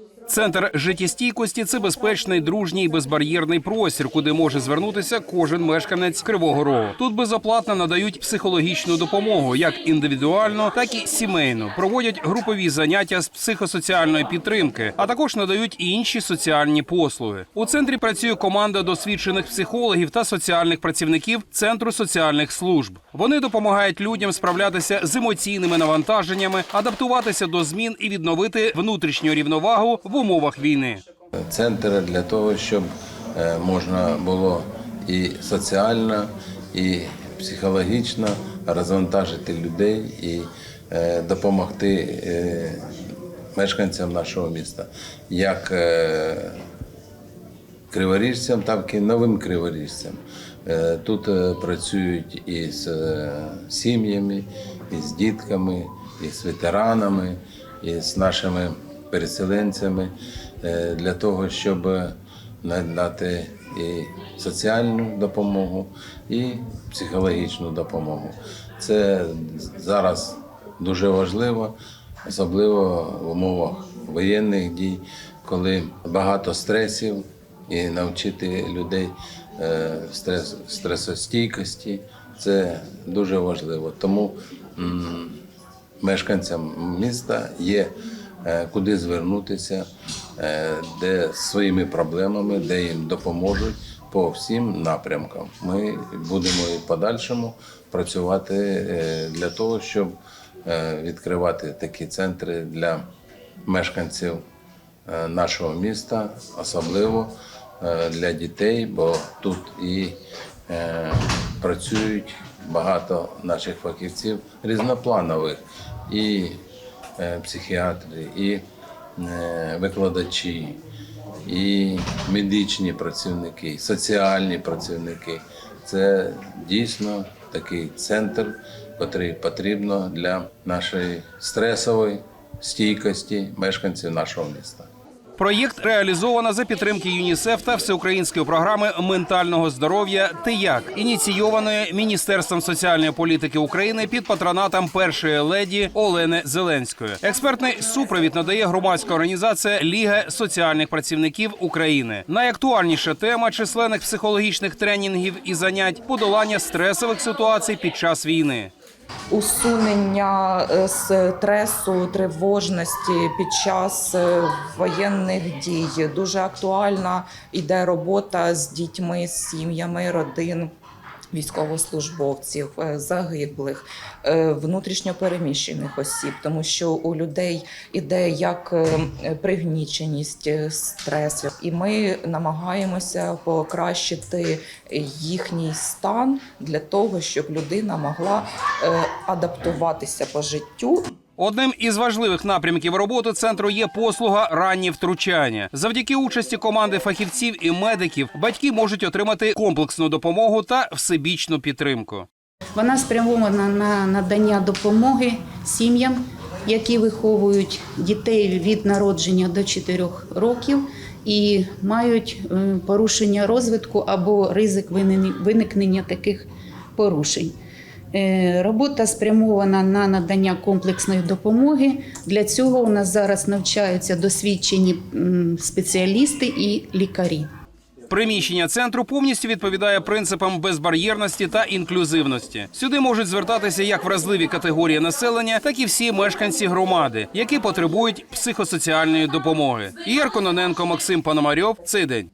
Jesus. Центр життєстійкості це безпечний, дружній, безбар'єрний простір, куди може звернутися кожен мешканець Кривого Рогу. Тут безоплатно надають психологічну допомогу, як індивідуально, так і сімейно. Проводять групові заняття з психосоціальної підтримки, а також надають інші соціальні послуги. У центрі працює команда досвідчених психологів та соціальних працівників центру соціальних служб. Вони допомагають людям справлятися з емоційними навантаженнями, адаптуватися до змін і відновити внутрішню рівновагу в умовах війни. Центр для того, щоб е, можна було і соціально, і психологічно розвантажити людей і е, допомогти е, мешканцям нашого міста, як криворіжцям, так і новим криворіжцям. Тут працюють і з сім'ями, і з дітками, і з ветеранами, і з нашими переселенцями е, для того, щоб надати і соціальну допомогу, і психологічну допомогу. Це зараз дуже важливо, особливо в умовах воєнних дій, коли багато стресів, і навчити людей е, стрес, стресостійкості це дуже важливо. Тому мешканцям міста є е, куди звернутися, е, де своїми проблемами, де їм допоможуть по всім напрямкам. Ми будемо і в подальшому працювати е, для того, щоб е, відкривати такі центри для мешканців е, нашого міста, особливо е, для дітей, бо тут і е, працюють багато наших фахівців різнопланових, і е, психіатри, і е, викладачі, і медичні працівники, і соціальні працівники. Це дійсно такий центр, який потрібно для нашої стресової стійкості мешканців нашого міста. Проєкт реалізовано за підтримки ЮНІСЕФ та всеукраїнської програми ментального здоров'я «Ти-як», ініційованої Міністерством соціальної політики України під патронатом першої леді Олени Зеленської. Експертний супровід надає громадська організація Ліга соціальних працівників України. Найактуальніша тема численних психологічних тренінгів і занять подолання стресових ситуацій під час війни. Усунення е, стресу, тривожності під час е, воєнних дій. Дуже актуальна іде робота з дітьми, з сім'ями, родин. Військовослужбовців, е, загиблих, е, внутрішньопереміщених осіб, тому що у людей іде як е, пригніченість, стрес, і ми намагаємося покращити їхній стан для того, щоб людина могла адаптуватися по життю Одним із важливих напрямків роботи центру є послуга раннє втручання. Завдяки участі команди фахівців і медиків батьки можуть отримати комплексну допомогу та всебічну підтримку. Вона спрямована на надання допомоги сім'ям, які виховують дітей від народження до 4 років і мають е, порушення розвитку або ризик вини- виникнення таких порушень. Е, Робота спрямована на надання комплексної допомоги. Для цього у нас зараз навчаються досвідчені спеціалісти і лікарі. Приміщення центру повністю відповідає принципам безбар'єрності та інклюзивності. Сюди можуть звертатися як вразливі категорії населення, так і всі мешканці громади, які потребують психосоціальної допомоги. Ігор Кононенко, Максим Пономарьов. Цей день.